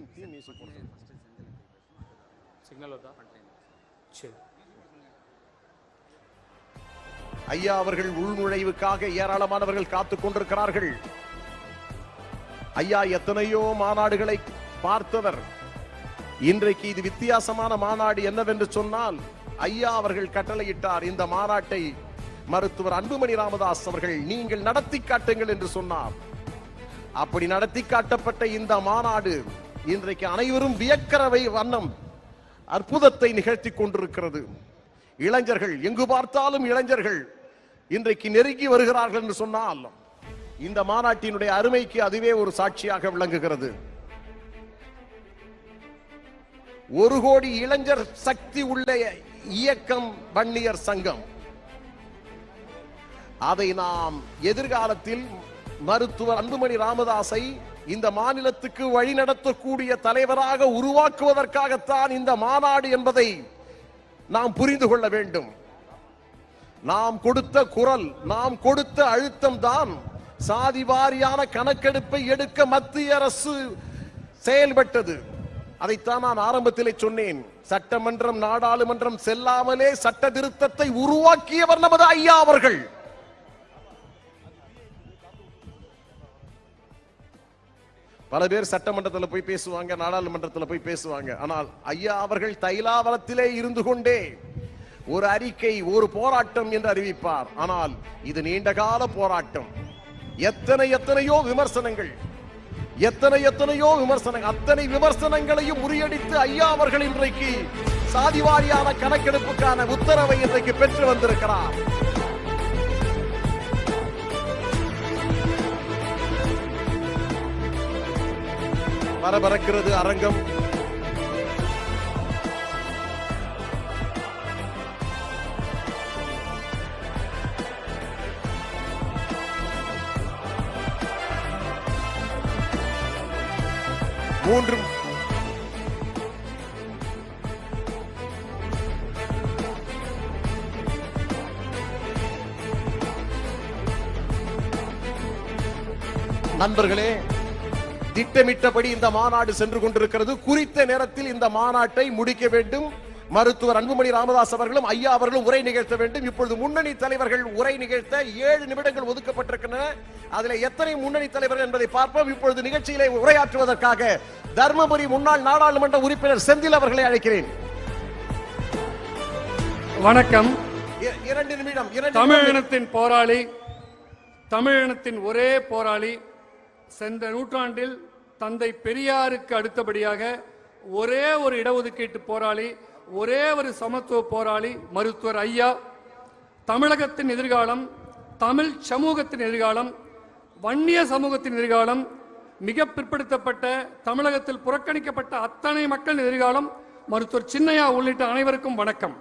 Theme theme music போடுங்க signal வருதா சரி ஐயா அவர்கள் உள்நுழைவுக்காக ஏராளமானவர்கள் காத்துக் கொண்டிருக்கிறார்கள். ஐயா எத்தனையோ மாநாடுகளை பார்த்தவர். இன்றைக்கு இது வித்தியாசமான மாநாடு என்னவென்று சொன்னால் ஐயா அவர்கள் கட்டளையிட்டார் இந்த மாநாட்டை மருத்துவர் அன்புமணி ராமதாஸ் அவர்கள் நீங்கள் நடத்தி காட்டுங்கள் என்று சொன்னார். அப்படி நடத்தி காட்டப்பட்ட இந்த மாநாடு இன்றைக்கு அனைவரும் வியக்கரவை வண்ணம் அற்புதத்தை நிகழ்த்தி கொண்டிருக்கிறது. இளைஞர்கள் எங்கு பார்த்தாலும் இளைஞர்கள் இன்றைக்கு நெருங்கி வருகிறார்கள் என்று சொன்னால் இந்த மாநாட்டினுடைய அருமைக்கு அதுவே ஒரு சாட்சியாக விளங்குகிறது. ஒரு கோடி இளைஞர் சக்தி உள்ள இயக்கம் வன்னியர் சங்கம். அதை நாம் எதிர்காலத்தில் மருத்துவர் அன்புமணி ராமதாஸை இந்த மாநிலத்துக்கு வழிநடத்தக்கூடிய தலைவராக உருவாக்குவதற்காகத்தான் இந்த மாநாடு என்பதை நாம் புரிந்து கொள்ள வேண்டும். நாம் கொடுத்த குரல் நாம் கொடுத்த அழுத்தம் தான் சாதி வாரியான கணக்கெடுப்பை எடுக்க மத்திய அரசு செயல்பட்டது. அதைத்தான் நான் ஆரம்பத்திலே சொன்னேன். சட்டமன்றம் நாடாளுமன்றம் செல்லாமலே சட்ட திருத்தத்தை உருவாக்கியவர் நமது ஐயா அவர்கள். பல பேர் சட்டமன்றத்தில் போய் பேசுவாங்க நாடாளுமன்றத்தில் போய் பேசுவாங்க. ஆனால் ஐயா அவர்கள் தைலாவரத்திலே இருந்து கொண்டே ஒரு அறிக்கை ஒரு போராட்டம் என்று அறிவிப்பார். ஆனால் இது நீண்ட கால போராட்டம். எத்தனை எத்தனையோ விமர்சனங்கள் எத்தனை எத்தனையோ விமர்சனங்கள் அத்தனை விமர்சனங்களையும் முறியடித்து ஐயா அவர்கள் இன்றைக்கு சாதிவாரியான கணக்கெடுப்புக்கான உத்தரவை இன்றைக்கு பெற்று வந்திருக்கிறார். பரபரக்கிறது அரங்கம். மூன்று நண்பர்களே திட்டமிட்டபடி இந்த மாநாடு சென்று கொண்டிருக்கிறது. குறித்த நேரத்தில் இந்த மாநாட்டை முடிக்க வேண்டும். மருத்துவர் அன்புமணி ராமதாஸ் அவர்களும் ஐயா அவர்களும் உரை நிகழ்த்த வேண்டும். இப்பொழுது முன்னணி தலைவர்கள் உரை நிகழ்த்த ஏழு நிமிடங்கள் ஒதுக்கப்பட்டிருக்கின்றன. அதுல எத்தனை முன்னணி தலைவர்கள் என்பதை பார்ப்போம். இப்பொழுது நிகழ்ச்சியிலே உரையாற்றுவதற்காக தர்மபுரி முன்னாள் நாடாளுமன்ற உறுப்பினர் செந்தில் அவர்களை அழைக்கிறேன். வணக்கம். இரண்டு நிமிடம் இரண்டு தமிழ் நிமிடம். இனத்தின் போராளி தமிழ் இனத்தின் ஒரே போராளி சென்ற நூற்றாண்டில் தந்தை பெரியாருக்கு அடுத்தபடியாக ஒரே ஒரு இடஒதுக்கீட்டு போராளி ஒரே ஒரு சமத்துவ போராளி மருத்துவர் ஐயா. தமிழகத்தின் எதிர்காலம் தமிழ் சமூகத்தின் எதிர்காலம் வன்னிய சமூகத்தின் எதிர்காலம் மிக பிற்படுத்தப்பட்ட தமிழகத்தில் புறக்கணிக்கப்பட்ட அத்தனை மக்களின் எதிர்காலம் மருத்துவர் சின்னையா உள்ளிட்ட அனைவருக்கும் வணக்கம்.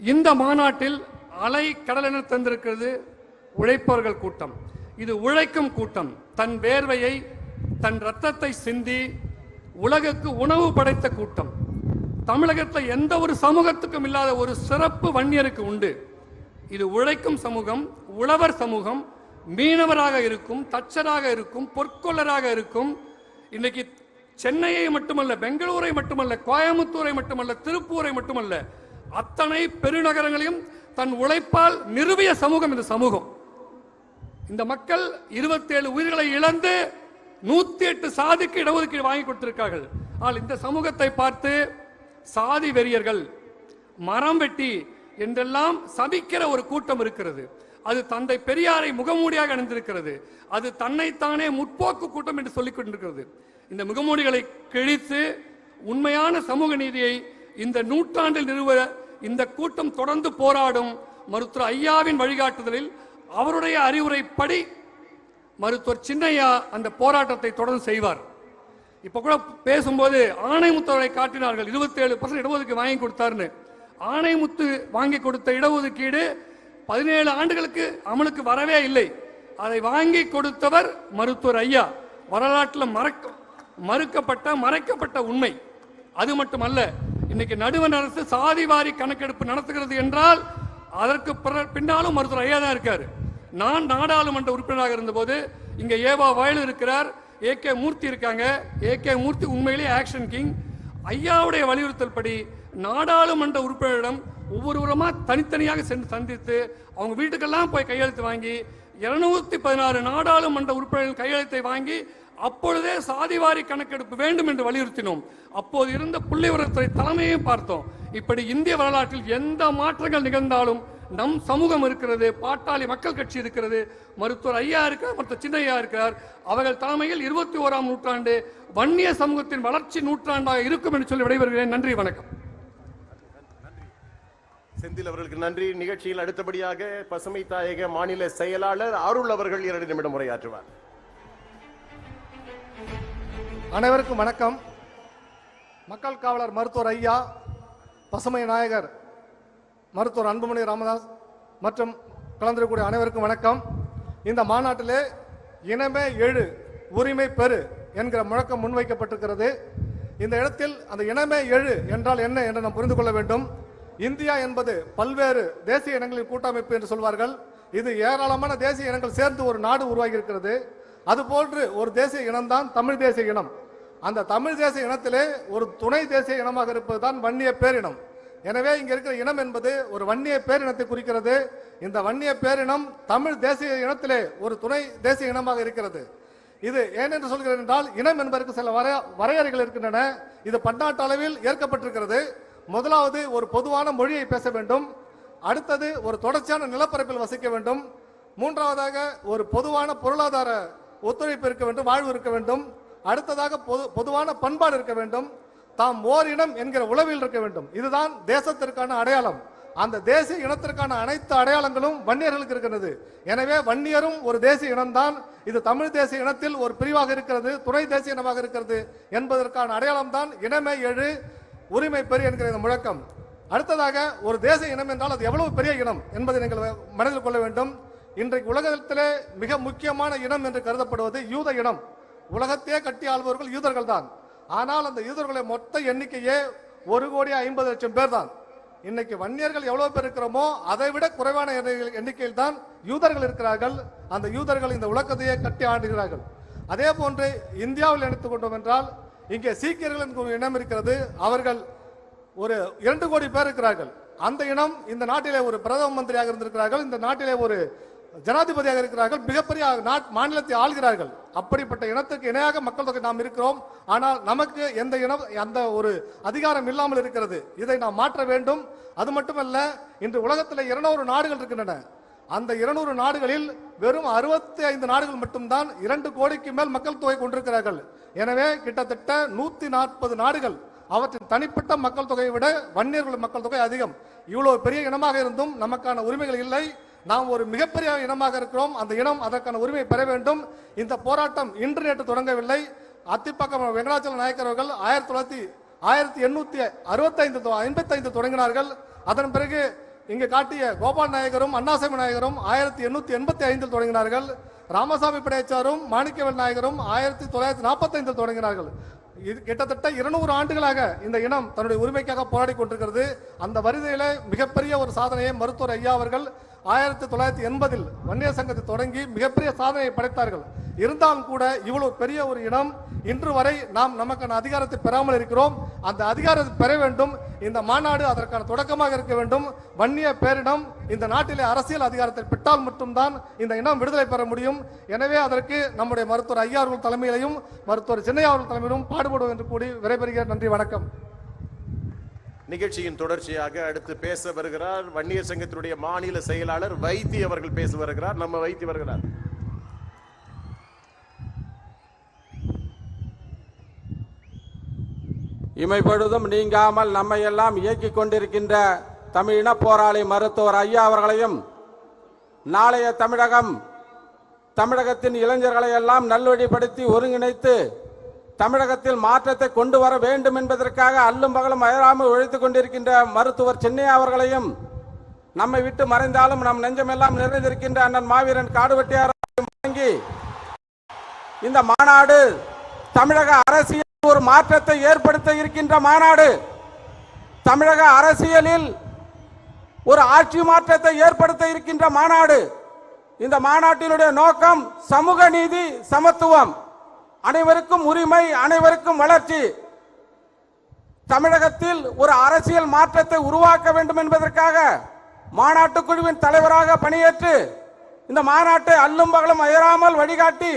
இந்த மாநாட்டில் அலை கடலென தந்திருக்கிறது உழைப்பவர்கள் கூட்டம். இது உழைக்கும் கூட்டம். தன் வேர்வையை தன் ரத்தத்தை சிந்தி உலகுக்கு உணவு படைத்த கூட்டம். தமிழகத்தில் எந்த ஒரு சமூகத்துக்கும் இல்லாத ஒரு சிறப்பு வன்னியருக்கு உண்டு. இது உழைக்கும் சமூகம் உழவர் சமூகம் மீனவராக இருக்கும் தச்சராக இருக்கும் பொற்கொள்ளராக இருக்கும். இன்னைக்கு சென்னையை மட்டுமல்ல பெங்களூரை மட்டுமல்ல கோயம்புத்தூரை மட்டுமல்ல திருப்பூரை மட்டுமல்ல அத்தனை பெருநகரங்களையும் தன் உழைப்பால் நிறுவிய சமூகம் இந்த சமூகம். இந்த மக்கள் 27 உயிர்களை இழந்து நூத்தி எட்டு சாதிக்கு இடஒதுக்கீடு வாங்கி கொடுத்திருக்கார்கள். ஆனால் இந்த சமூகத்தை பார்த்து சாதி வெறியர்கள் மரம் வெட்டி என்றெல்லாம் சபிக்கிற ஒரு கூட்டம் இருக்கிறது. அது தந்தை பெரியாரை முகமூடியாக அணிந்திருக்கிறது. அது தன்னைத்தானே முற்போக்கு கூட்டம் என்று சொல்லிக் கொண்டிருக்கிறது. இந்த முகமூடிகளை கிழித்து உண்மையான சமூக நீதியை இந்த நூற்றாண்டில் நிறுவ இந்த கூட்டம் தொடர்ந்து போராடும் மருத்துவர் ஐயாவின் வழிகாட்டுதலில் அவருடைய அறிவுரைப்படி மருத்துவர் சின்னையா அந்த போராட்டத்தை தொடர்ந்து செய்வார். இப்ப கூட பேசும்போது ஆணைமுத்தவரை காட்டினார்கள். 27% பர்சன்ட் இடஒதுக்கு வாங்கி கொடுத்தாருன்னு. ஆணைமுத்து வாங்கி கொடுத்த இடஒதுக்கீடு பதினேழு ஆண்டுகளுக்கு அமலுக்கு வரவே இல்லை. அதை வாங்கி கொடுத்தவர் மருத்துவர் ஐயா. வரலாற்றில் மறக்க மறுக்கப்பட்ட மறைக்கப்பட்ட உண்மை. அது மட்டுமல்ல இன்னைக்கு நடுவன் அரசு சாதிவாரி கணக்கெடுப்பு நடத்துகிறது என்றால் அதற்கு பின்னாலும் மருத்துவர் ஐயா தான் இருக்காரு. நான் நாடாளுமன்ற உறுப்பினராக இருந்தபோது இங்கே ஏவா வயலு இருக்கிறார் ஏ கே மூர்த்தி இருக்காங்க. ஏ கே மூர்த்தி உண்மையிலேயே ஆக்ஷன் கிங் ஐயாவுடைய வலியுறுத்தல் படி நாடாளுமன்ற உறுப்பினரிடம் ஒவ்வொருவரமாக தனித்தனியாக சென்று சந்தித்து அவங்க வீட்டுக்கெல்லாம் போய் கையெழுத்து வாங்கி இருநூத்தி பதினாறு நாடாளுமன்ற உறுப்பினர்கள் கையெழுத்தை வாங்கி அப்பொழுதே சாதிவாரி கணக்கெடுப்பு வேண்டும் என்று வலியுறுத்தினோம். அப்போது இருந்த புள்ளிவரத்துறை தலைமையையும் பார்த்தோம். இப்படி இந்திய வரலாற்றில் எந்த மாற்றங்கள் நிகழ்ந்தாலும் நம் சமூகம் இருக்கிறது பாட்டாளி மக்கள் கட்சி இருக்கிறது மருத்துவர் ஐயா இருக்கிறார் மருத்துவர் சின்னையா இருக்கிறார். அவர்கள் தலைமையில் இருபத்தி ஓராம் நூற்றாண்டு வன்னிய சமூகத்தின் வளர்ச்சி நூற்றாண்டாக இருக்கும் என்று சொல்லி விடைபெறுகிறேன். நன்றி வணக்கம். செந்தில் அவர்களுக்கு நன்றி. நிகழ்ச்சியில் அடுத்தபடியாக பசுமை தாயக மாநில செயலாளர் அருள் அவர்கள் இரண்டு நிமிடம் உரையாற்றுவார். அனைவருக்கும் வணக்கம். மக்கள் காவலர் மருத்துவர் ஐயா பசுமை நாயகர் மருத்துவர் அன்புமணி ராமதாஸ் மற்றும் கலந்திருக்கக்கூடிய அனைவருக்கும் வணக்கம். இந்த மாநாட்டிலே இனமே எழு உரிமை பெறு என்கிற முழக்கம் முன்வைக்கப்பட்டிருக்கிறது. இந்த இடத்தில் அந்த இனமே எழு என்றால் என்ன என்று நாம் புரிந்து கொள்ள வேண்டும். இந்தியா என்பது பல்வேறு தேசிய இனங்களின் கூட்டமைப்பு என்று சொல்வார்கள். இது ஏராளமான தேசிய இனங்கள் சேர்ந்து ஒரு நாடு உருவாகி இருக்கிறது அதுபோன்று ஒரு தேசிய இனம்தான் தமிழ் தேசிய இனம். அந்த தமிழ் தேசிய இனத்திலே ஒரு துணை தேசிய இனமாக இருப்பதுதான் வன்னிய பேரினம். எனவே இங்க இருக்கிற இனம் என்பது ஒரு வன்னிய பேரினத்தை குறிக்கிறது. இந்த வன்னிய பேரினம் தமிழ் தேசிய இனத்திலே ஒரு துணை தேசிய இனமாக இருக்கிறது. இது ஏனென்று சொல்கிறேன் என்றால் இனம் என்பதற்கு சில வரைய வரையறைகள் இருக்கின்றன. இது பன்னாட்டு அளவில் ஏற்கப்பட்டிருக்கிறது. முதலாவது ஒரு பொதுவான மொழியை பேச வேண்டும். அடுத்தது ஒரு தொடர்ச்சியான நிலப்பரப்பில் வசிக்க வேண்டும். மூன்றாவதாக ஒரு பொதுவான பொருளாதார ஒத்துழைப்பு இருக்க வேண்டும் வாழ்வு இருக்க வேண்டும். அடுத்ததாக பொது பொதுவான பண்பாடு இருக்க வேண்டும். தாம் ஓர் இனம் என்கிற உளவில் இருக்க வேண்டும். இதுதான் தேசத்திற்கான அடையாளம். அந்த தேசிய இனத்திற்கான அனைத்து அடையாளங்களும் வன்னியர்களுக்கு இருக்கிறது எனவே வன்னியரும் ஒரு தேசிய இனம்தான். இது தமிழ் தேசிய இனத்தில் ஒரு பிரிவாக இருக்கிறது துணை தேசிய இனமாக இருக்கிறது என்பதற்கான அடையாளம் தான் இனமே எழு உரிமை பெரு என்கிற இந்த முழக்கம். அடுத்ததாக ஒரு தேசிய இனம் என்றால் அது எவ்வளவு பெரிய இனம் என்பதை நீங்கள் மனதில் கொள்ள வேண்டும். இன்றைக்கு உலகத்திலே மிக முக்கியமான இனம் என்று கருதப்படுவது யூத இனம். உலகத்தையே கட்டி ஆள்பவர்கள் யூதர்கள் தான் ஆனால் அந்த யூதர்களை மொத்த எண்ணிக்கையே ஒரு கோடி ஐம்பது லட்சம் பேர் தான் இன்னைக்கு வன்னியர்கள் எவ்வளவு பேர் இருக்கிறோமோ அதை விட குறைவான எண்ணிக்கையில் தான் யூதர்கள் இருக்கிறார்கள். அந்த யூதர்கள் இந்த உலகத்தையே கட்டி ஆண்டுகிறார்கள். அதே போன்று இந்தியாவில் எடுத்துக்கொண்டோம் என்றால் இங்கே சீக்கியர்கள் இனம் இருக்கிறது. அவர்கள் ஒரு இரண்டு கோடி பேர் இருக்கிறார்கள். அந்த இனம் இந்த நாட்டிலே ஒரு பிரதம மந்திரியாக இருந்திருக்கிறார்கள். இந்த நாட்டிலே ஒரு ஜனாதிபதியாக இருக்கிறார்கள் மிகப்பெரிய நாட் மாநிலத்தை ஆள்கிறார்கள். அப்படிப்பட்ட இனத்துக்கு இணையாக மக்கள் தொகை நாம் இருக்கிறோம். ஆனால் நமக்கு எந்த இனம் அந்த ஒரு அதிகாரம் இல்லாமல் இருக்கிறது. இதை நாம் மாற்ற வேண்டும். அது மட்டுமல்ல இன்று உலகத்தில் இருநூறு நாடுகள் இருக்கின்றன. அந்த இருநூறு நாடுகளில் வெறும் அறுபத்தி ஐந்து நாடுகள் மட்டும்தான் இரண்டு கோடிக்கு மேல் மக்கள் தொகை கொண்டிருக்கிறார்கள். எனவே கிட்டத்தட்ட நூத்தி நாற்பது நாடுகள் அவற்றின் தனிப்பட்ட மக்கள் தொகையை விட வன்னியர்கள் மக்கள் தொகை அதிகம். இவ்வளவு பெரிய இனமாக இருந்தும் நமக்கான உரிமைகள் இல்லை. நாம் ஒரு மிகப்பெரிய இனமாக இருக்கிறோம். அந்த இனம் அதற்கான உரிமை பெற வேண்டும். இந்த போராட்டம் இன்று நேற்று தொடங்கவில்லை. அத்திப்பக்கம் வெங்கடாச்சல நாயக்கர் அவர்கள் ஆயிரத்தி தொள்ளாயிரத்தி ஆயிரத்தி எண்ணூத்தி அறுபத்தைந்து ஐம்பத்தைந்து தொடங்கினார்கள். அதன் பிறகு இங்கு காட்டிய கோபால் நாயகரும் அண்ணாசாமி நாயகரும் ஆயிரத்தி எண்ணூத்தி எண்பத்தி ஐந்தில் தொடங்கினார்கள். ராமசாமி பிடைச்சாரும் மாணிக்கவேல் நாயகரும் ஆயிரத்தி தொள்ளாயிரத்தி நாற்பத்தைந்தில் தொடங்கினார்கள். இது கிட்டத்தட்ட இருநூறு ஆண்டுகளாக இந்த இனம் தன்னுடைய உரிமைக்காக போராடி கொண்டிருக்கிறது. அந்த வரிசையில மிகப்பெரிய ஒரு சாதனையை மருத்துவர் ஐயா அவர்கள் ஆயிரத்தி தொள்ளாயிரத்தி எண்பதில் வன்னியர் சங்கத்தை தொடங்கி மிகப்பெரிய சாதனையை படைத்தார்கள். இருந்தாலும் கூட இவ்வளவு பெரிய ஒரு இனம் இன்று வரை நாம் நமக்கான அதிகாரத்தை பெறாமல் இருக்கிறோம். அந்த அதிகாரத்தை பெற வேண்டும். இந்த மாநாடு அதற்கான தொடக்கமாக இருக்க வேண்டும். வன்னிய பேரிடம் இந்த நாட்டிலே அரசியல் அதிகாரத்தை பெற்றால் மட்டும்தான் இந்த இனம் விடுதலை பெற முடியும். எனவே அதற்கு நம்முடைய மருத்துவர் ஐயா அவர்கள் தலைமையிலையும் மருத்துவர் சின்னையா அவர்கள் தலைமையிலும் பாடுபடுவோம் என்று கூடி விரைபெறுகிறேன் நன்றி வணக்கம். நிகழ்ச்சியின் தொடர்ச்சியாக அடுத்து பேச வருகிறார் வன்னியர் சங்கத்தினுடைய மாநில செயலாளர் வைத்தி அவர்கள் பேச வருகிறார். நம்ம வைத்தி வருகிறார். இமைப்பொழுதும் நீங்காமல் நம்மை எல்லாம் இயக்கிக் கொண்டிருக்கின்ற தமிழின போராளி மருத்துவர் ஐயா அவர்களையும் நாளைய தமிழகம் தமிழகத்தின் இளைஞர்களை எல்லாம் நல்வழிப்படுத்தி ஒருங்கிணைத்து தமிழகத்தில் மாற்றத்தை கொண்டு வர வேண்டும் என்பதற்காக அல்லும் பகலும் அயராமல் உழைத்துக் கொண்டிருக்கின்ற மருத்துவர் சென்னையா அவர்களையும் நம்மை விட்டு மறைந்தாலும் நம் நெஞ்சமெல்லாம் நிறைந்திருக்கின்ற அண்ணன் மாவீரன் காடுவெட்டியாரையும் வழங்கி இந்த மாநாடு தமிழக அரசியல் ஒரு மாற்றத்தை ஏற்படுத்த இருக்கின்ற மாநாடு. தமிழக அரசியலில் ஒரு ஆட்சி மாற்றத்தை ஏற்படுத்த இருக்கின்ற மாநாடு. இந்த மாநாட்டினுடைய நோக்கம் சமூக நீதி சமத்துவம். அனைவருக்கும் உரிமை அனைவருக்கும் வளர்ச்சி. தமிழகத்தில் ஒரு அரசியல் மாற்றத்தை உருவாக்க வேண்டும் என்பதற்காக மாநாட்டு குழுவின் தலைவராக பணியேற்று இந்த மாநாட்டை அல்லும் பகலும் அயராமல் வழிகாட்டி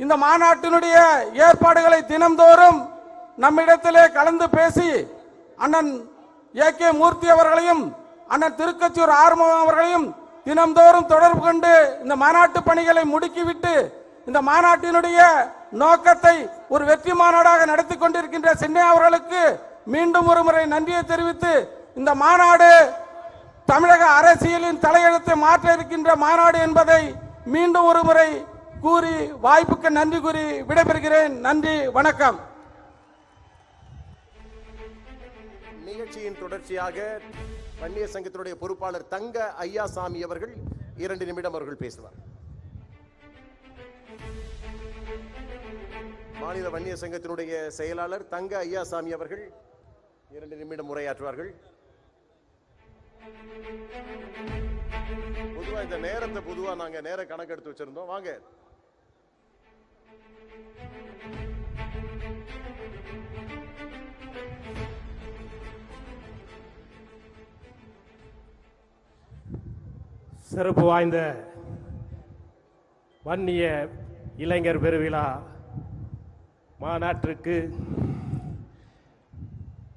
இந்த மாநாட்டினுடைய ஏற்பாடுகளை தினம்தோறும் நம்மிடத்திலே கலந்து பேசி அண்ணன் ஏ. கே. மூர்த்தி அவர்களையும் அண்ணன் திருக்கச்சூர் ஆறுமுகம் அவர்களையும் தினம்தோறும் தொடர்பு கொண்டு இந்த மாநாட்டு பணிகளை முடுக்கிவிட்டு இந்த மாநாட்டினுடைய நோக்கத்தை ஒரு வெற்றி மாநாடாக நடத்தி கொண்டிருக்கின்ற சென்னை அவர்களுக்கு மீண்டும் ஒரு முறை நன்றியை தெரிவித்து இந்த மாநாடு தமிழக அரசியலின் தலையெழுத்தை மாற்ற இருக்கின்ற மாநாடு என்பதை மீண்டும் ஒரு முறை கூறி வாய்ப்புக்கு நன்றி கூறி விடைபெறுகிறேன். நன்றி வணக்கம். நிகழ்ச்சியின் தொடர்ச்சியாக வன்னியர் சங்கத்தினுடைய பொறுப்பாளர் தங்க ஐயாசாமி அவர்கள் இரண்டு நிமிடம் அவர்கள் பேசுவார். மாநில வன்னிய சங்கத்தினுடைய செயலாளர் தங்க ஐயாசாமி அவர்கள் இரண்டு நிமிடம் உரையாற்றுவார்கள். பொதுவா இந்த நேரத்தை பொதுவா நாங்க நேர கணக்கெடுத்து வச்சிருந்தோம். வாங்க. சிறப்பு வாய்ந்த வன்னிய இளைஞர் பெருவிழா மாநாட்டிற்கு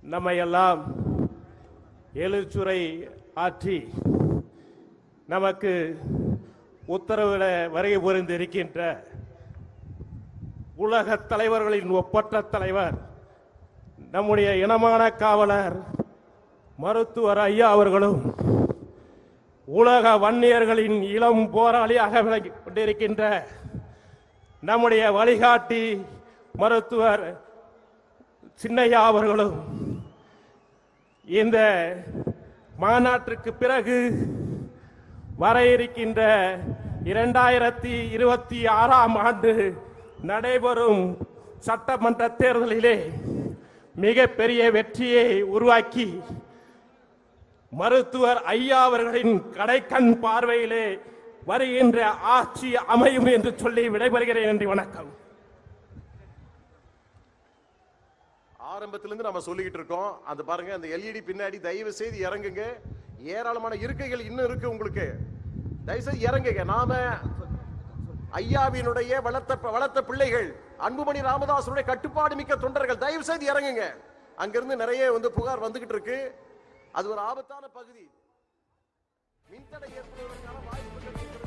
நம்மையெல்லாம் எழுச்சுரை ஆற்றி நமக்கு உத்தரவிட வருகை புரிந்திருக்கின்ற உலகத் தலைவர்களின் ஒப்பற்ற தலைவர் நம்முடைய இனமான காவலர் மருத்துவர் ஐயா அவர்களும் உலக வன்னியர்களின் இளம் போராளியாக விளங்கி கொண்டிருக்கின்ற நம்முடைய வழிகாட்டி மருத்துவர் சின்னையா அவர்களும் இந்த மாநாட்டிற்கு பிறகு வர இருக்கின்ற இரண்டாயிரத்தி இருபத்தி ஆறாம் ஆண்டு நடைபெறும் சட்டமன்ற தேர்தலிலே மிகப்பெரிய வெற்றியை உருவாக்கி மருத்துவர் ஐயா அவர்களின் கடைக்கண் பார்வையிலே வருகின்ற ஆட்சி அமையும் என்று சொல்லி விடைபெறுகிறேன் நன்றி வணக்கம். ஆரம்பத்திலிருந்து நம்ம சொல்லிக்கிட்டு இருக்கோம். அந்த பாருங்க அந்த எல்இடி பின்னாடி தயவு செய்து இறங்குங்க. ஏராளமான இருக்கைகள் இன்னும் இருக்கு உங்களுக்கு. தயவு செய்து இறங்குங்க. நாம ஐயாவினுடைய வளர்த்த வளர்த்த பிள்ளைகள் அன்புமணி ராமதாசனுடைய கட்டுப்பாடு மிக்க தொண்டர்கள் தயவு செய்து இறங்குங்க. அங்கிருந்து நிறைய வந்து புகார் வந்துகிட்டு இருக்கு. அது ஒரு ஆபத்தான பகுதி. மின்தடை ஏற்படுவதற்கான வாய்ப்பு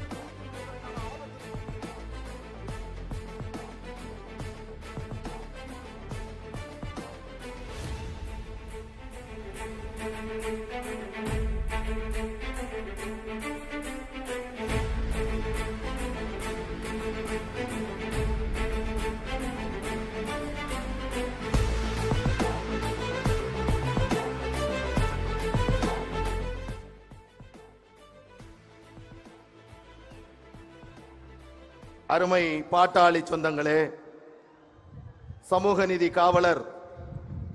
அருமை பாட்டாளி சொந்தங்களே சமூக நீதி காவலர்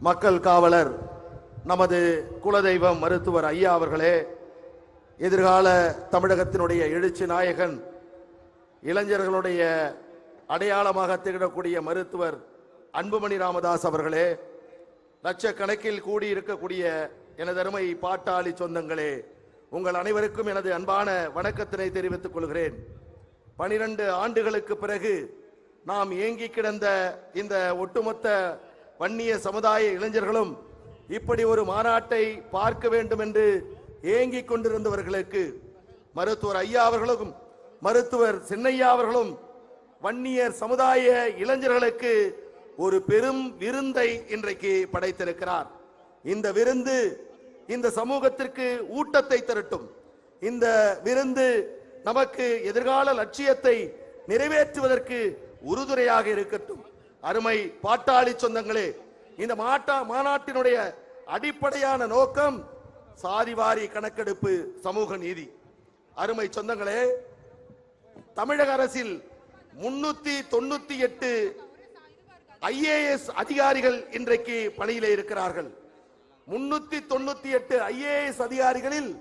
மக்கள் காவலர் நமது குலதெய்வம் மருத்துவர் ஐயா அவர்களே எதிர்கால தமிழகத்தினுடைய எழுச்சி நாயகன் இளைஞர்களுடைய அடையாளமாக திகழக்கூடிய மருத்துவர் அன்புமணி ராமதாஸ் அவர்களே லட்சக்கணக்கில் கூடியிருக்கக்கூடிய எனது அருமை பாட்டாளி சொந்தங்களே உங்கள் அனைவருக்கும் எனது அன்பான வணக்கத்தினை தெரிவித்துக் கொள்கிறேன். பனிரெண்டு ஆண்டுகளுக்கு பிறகு நாம் ஏங்கி கிடந்த இந்த ஒட்டுமொத்த வன்னிய சமுதாய இளைஞர்களும் இப்படி ஒரு மாநாட்டை பார்க்க வேண்டும் என்று ஏங்கிக் கொண்டிருந்தவர்களுக்கு மருத்துவர் ஐயா அவர்களும் மருத்துவர் சின்னையா அவர்களும் வன்னியர் சமுதாய இளைஞர்களுக்கு ஒரு பெரும் விருந்தை இன்றைக்கு படைத்திருக்கிறார். இந்த விருந்து இந்த சமூகத்திற்கு ஊட்டத்தை திரட்டும். இந்த விருந்து நமக்கு எதிர்கால லட்சியத்தை நிறைவேற்றுவதற்கு உறுதுணையாக இருக்கட்டும். அருமை பாட்டாளி சொந்தங்களே இந்த மாட்டா மாநாட்டினுடைய அடிப்படையான நோக்கம் சாதிவாரி கணக்கெடுப்பு சமூக நீதி. அருமை சொந்தங்களே தமிழக அரசில் முன்னூத்தி தொண்ணூத்தி எட்டு ஐஏஎஸ் அதிகாரிகள் இன்றைக்கு பணியிலே இருக்கிறார்கள். முன்னூத்தி தொண்ணூத்தி எட்டு ஐஏஎஸ் அதிகாரிகளில்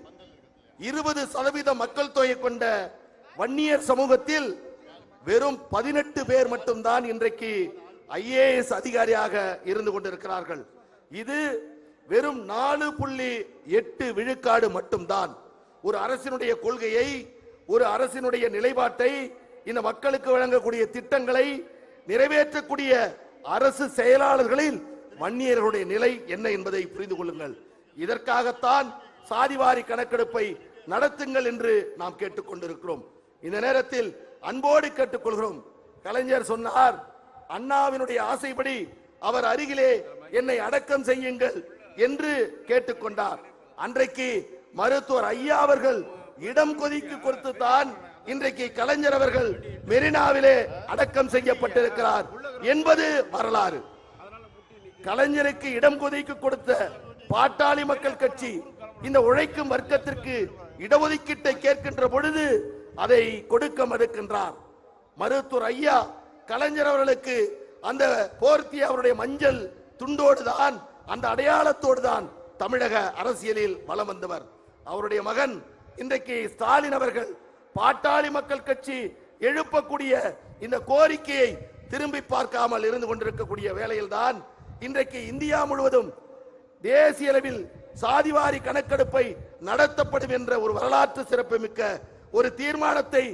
இருபது சதவீத மக்கள் தொகை கொண்ட வன்னியர் சமூகத்தில் வெறும் பதினெட்டு பேர் மட்டும்தான் இன்றைக்கு ஐஏஎஸ் அதிகாரியாக இருந்து கொண்டிருக்கிறார்கள். இது வெறும் நாலு புள்ளி எட்டு விழுக்காடு மட்டும்தான். ஒரு அரசினுடைய கொள்கையை ஒரு அரசினுடைய நிலைப்பாட்டை இந்த மக்களுக்கு வழங்கக்கூடிய திட்டங்களை நிறைவேற்றக்கூடிய அரசு செயலாளர்களில் வன்னியர்களுடைய நிலை என்ன என்பதை புரிந்து கொள்ளுங்கள். இதற்காகத்தான் சாதிவாரி கணக்கெடுப்பை நடத்துங்கள் என்று நாம் கேட்டுக்கொண்டிருக்கிறோம். இந்த நேரத்தில் அன்போடு கேட்டுக்கொள்கிறோம். கலைஞர் சொன்னார் அண்ணாவினுடைய ஆசைப்படி அவர் அருகிலே என்னை அடக்கம் செய்யுங்கள் என்று கேட்டுக்கொண்டார். அன்றைக்கு மருத்துவர் ஐயா அவர்கள் இடம் கொதிக்கு கொடுத்து தான் இன்றைக்கு கலைஞர் அவர்கள் மெரினாவிலே அடக்கம் செய்யப்பட்டிருக்கிறார் என்பது வரலாறு. கலைஞருக்கு இடம் கொதிக்கு கொடுத்த பாட்டாளி மக்கள் கட்சி இந்த உழைக்கும் வர்க்கத்திற்கு இடஒதுக்கீட்டை கேட்கின்ற பொழுது அதை கொடுக்க மறுக்கின்றார். மருத்துவர் ஐயா கலைஞர் அவர்களுக்கு அந்த போர்த்தி அவருடைய மஞ்சள் துண்டோடு தான் அந்த அடையாளத்தோடு தான் தமிழக அரசியலில் வலம் வந்தவர். அவருடைய மகன் இன்றைக்கு ஸ்டாலின் அவர்கள் பாட்டாளி மக்கள் கட்சி எழுப்பக்கூடிய இந்த கோரிக்கையை திரும்பி பார்க்காமல் இருந்து கொண்டிருக்கக்கூடிய வேளையில்தான் இன்றைக்கு இந்தியா முழுவதும் தேசிய அளவில் சாதிவாரி கணக்கெடுப்பை நடத்தப்படும் என்ற ஒரு வரலாற்று சிறப்புமிக்க ஒரு தீர்மானத்தை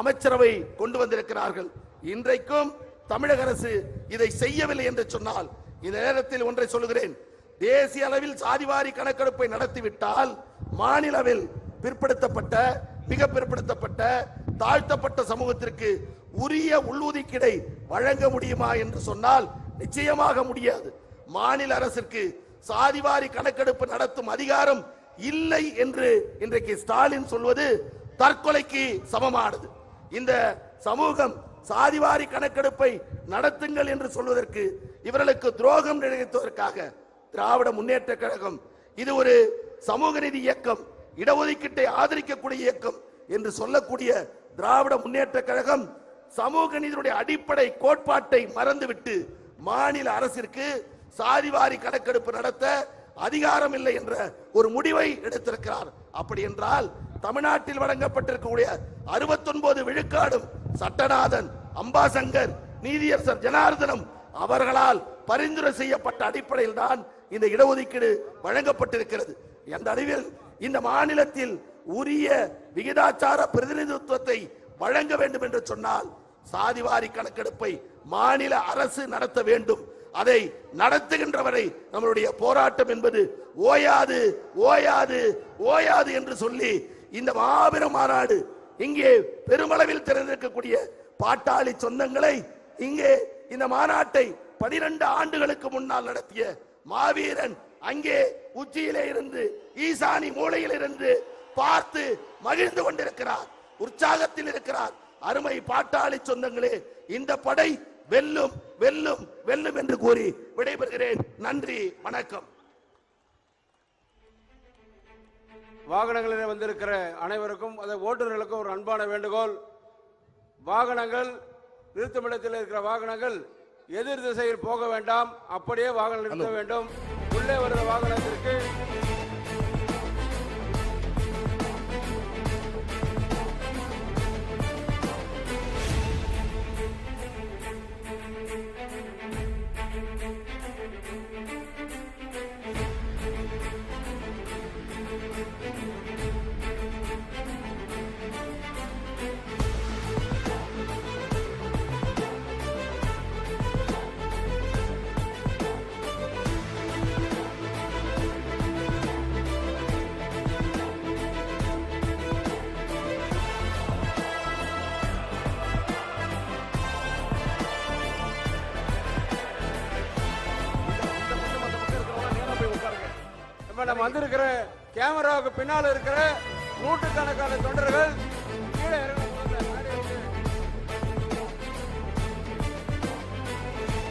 அமைச்சரவை கொண்டு வந்திருக்கிறார்கள். இன்றைக்கும் தமிழக அரசு இதை செய்யவில்லை என்று சொன்னால் இந்த நேரத்தில் ஒன்றை சொல்லுகிறேன். தேசிய அளவில் சாதிவாரி கணக்கெடுப்பை நடத்திவிட்டால் மாநிலவில் பிற்படுத்தப்பட்ட மிக பிற்படுத்தப்பட்ட தாழ்த்தப்பட்ட சமூகத்திற்கு உரிய உள்ளுதீக்கீடை வழங்க முடியுமா என்று சொன்னால் நிச்சயமாக முடியாது. மாநில அரசிற்கு சாதிவாரி கணக்கெடுப்பு நடத்தும் அதிகாரம் இல்லை என்று இன்றைக்கு ஸ்டாலின் சொல்வது தற்கொலைக்கு சமமானது. இந்த சமூகம் சாதிவாரி கணக்கெடுப்பை நடத்துங்கள் என்று சொல்வதற்கு இவர்களுக்கு துரோகம் நினைத்ததற்காக திராவிட முன்னேற்ற கழகம் இது ஒரு சமூக நீதி இயக்கம் இடஒதுக்கீட்டை ஆதரிக்கக்கூடிய இயக்கம் என்று சொல்லக்கூடிய திராவிட முன்னேற்ற கழகம் சமூக நீதியுடைய அடிப்படை கோட்பாட்டை மறந்துவிட்டு மாநில அரசிற்கு சாதிவாரி கணக்கெடுப்பு நடத்த அதிகாரம் இல்லை என்ற ஒரு முடிவை எடுத்திருக்கிறார். அப்படி என்றால் தமிழ்நாட்டில் வழங்கப்பட்டிருக்கக்கூடிய 69 விழுக்காடும் சட்டநாதன் அம்பாசங்கர் நீதியரசர் ஜனார்தனம் அவர்களால் பரிந்துரை செய்யப்பட்ட அடிப்படையில் தான் இந்த இடஒதுக்கீடு வழங்கப்பட்டிருக்கிறது. அந்த அளவில் இந்த மாநிலத்தில் உரிய விகிதாச்சார பிரதிநிதித்துவத்தை வழங்க வேண்டும் என்று சொன்னால் சாதிவாரி கணக்கெடுப்பை மாநில அரசு நடத்த வேண்டும். அதை நடத்துகின்றவரை நம்மளுடைய போராட்டம் என்பது ஓயாது ஓயாது ஓயாது என்று சொல்லி இந்த மாபெரும் மாநாடு இங்கே பெருமளவில் திறந்திருக்கக்கூடிய பாட்டாளி சொந்தங்களை இங்கே இந்த மாநாட்டை பனிரெண்டு ஆண்டுகளுக்கு முன்னால் நடத்திய மாவீரன் அங்கே உச்சியிலே இருந்து ஈசானி மூலையில் இருந்து பார்த்து மகிழ்ந்து கொண்டிருக்கிறார் உற்சாகத்தில் இருக்கிறார். அருமை பாட்டாளி சொந்தங்களே இந்த படை வெல்லும் வெல்லும் வெல்லும் என்று கூறி விடைபெறுகிறேன். நன்றி வணக்கம். வாகனங்களில் வந்திருக்கிற அனைவருக்கும் அதை ஓட்டுநர்களுக்கும் ஒரு அன்பான வேண்டுகோள். வாகனங்கள் நிறுத்துமிடத்தில் இருக்கிற வாகனங்கள் எதிர் திசையில் போக வேண்டாம் அப்படியே வாகனம் நிறுத்த வேண்டும். உள்ளே வருகிற வாகனத்திற்கு வந்திருக்கிற கேமராவுக்கு பின்னால் இருக்கிற நூற்றுக்கணக்கான தொண்டர்கள்